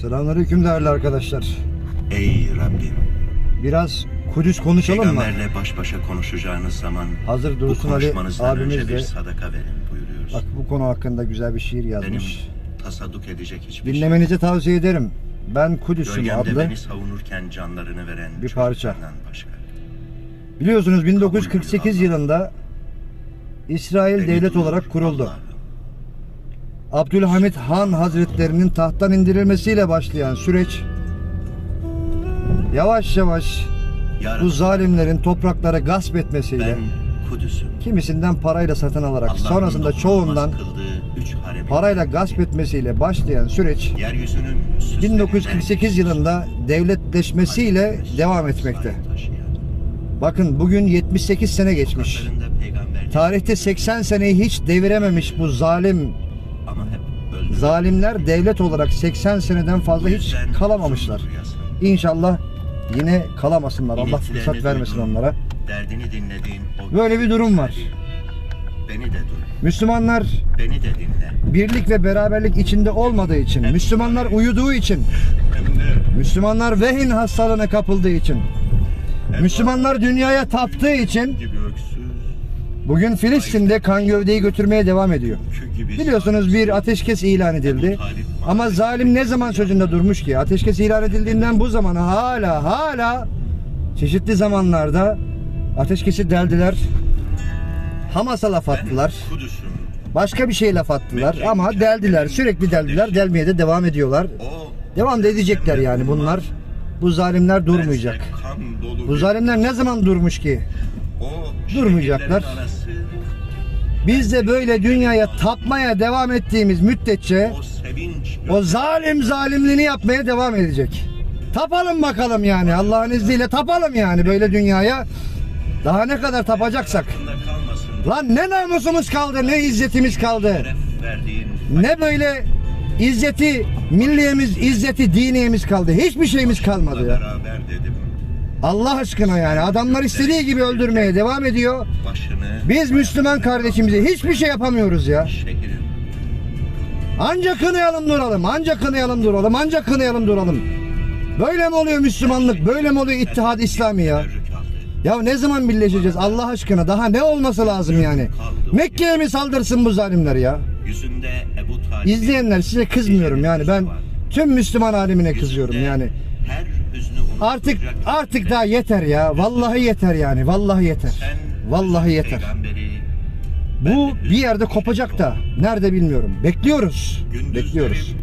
Selamünaleyküm değerli arkadaşlar. Ey Rabbim, Biraz Kudüs konuşalım mı? peygamberle baş başa konuşacağınız zaman Hazır Dursun Ali abimiz de bir sadaka verin buyuruyoruz. bak bu konu hakkında güzel bir şiir Benim yazmış. tasadduk edecek hiçbir Dinlemenizi tavsiye ederim. Ben şey. Kudüs'üm Gölgemde adlı. beni savunurken canlarını veren bir parça. başka. Biliyorsunuz Kabul 1948 buyur yılında İsrail Beni devlet olarak kuruldu. Allah'ım. Abdülhamit Han Hazretlerinin tahttan indirilmesiyle başlayan süreç yavaş yavaş Ya bu zalimlerin toprakları gasp etmesiyle kimisinden parayla satın alarak Allah'ın sonrasında çoğundan parayla gasp etmesiyle başlayan süreç yeryüzünün süslerinden 1948 yılında devletleşmesiyle devam etmekte. Bakın bugün 78 sene geçmiş. Tarihte 80 seneyi hiç devirememiş bu zalim ama hep öldürüldü. zalimler devlet olarak 80 seneden fazla hiç yüzden kalamamışlar. İnşallah yine kalamasınlar. Allah İniltilerini fırsat vermesin duydun, onlara. Derdini dinlediğin o Böyle bir durum var. Beni de duy. Müslümanlar Beni de dinle. birlik ve beraberlik içinde olmadığı için, Müslümanlar uyuduğu için, Müslümanlar vehin hastalığına kapıldığı için, Müslümanlar dünyaya taptığı için bugün Filistin'de kan gövdeyi götürmeye devam ediyor. Biliyorsunuz bir ateşkes ilan edildi. Ama zalim ne zaman sözünde durmuş ki? Ateşkes ilan edildiğinden bu zamana hala hala çeşitli zamanlarda ateşkesi deldiler. Hamas'a laf attılar. Başka bir şey laf attılar ama deldiler. Sürekli deldiler. Delmeye de devam ediyorlar. Devam da edecekler yani bunlar. Bu zalimler durmayacak. Bu zalimler ne zaman durmuş ki? durmayacaklar. Biz de böyle dünyaya tapmaya devam ettiğimiz müddetçe o zalim zalimliğini yapmaya devam edecek. Tapalım bakalım yani Allah'ın izniyle tapalım yani böyle dünyaya. Daha ne kadar tapacaksak. Lan ne namusumuz kaldı ne izzetimiz kaldı. Ne böyle izzeti milliyemiz, izzeti diniyemiz kaldı. Hiçbir şeyimiz kalmadı ya. Allah aşkına yani adamlar istediği gibi öldürmeye devam ediyor. Başını Biz Müslüman kardeşimize hiçbir şey yapamıyoruz ya. Ancak kınayalım duralım, ancak kınayalım duralım, ancak kınayalım duralım. Böyle mi oluyor Müslümanlık, böyle mi oluyor İttihad İslami ya? Ya ne zaman birleşeceğiz Allah aşkına? Daha ne olması lazım yani? Mekke'ye mi saldırsın bu zalimler ya? İzleyenler size kızmıyorum yani ben tüm Müslüman alemine kızıyorum yani. Artık artık daha yeter ya. Vallahi yeter yani. Vallahi yeter. Vallahi yeter. Bu bir yerde kopacak da nerede bilmiyorum. Bekliyoruz. Bekliyoruz.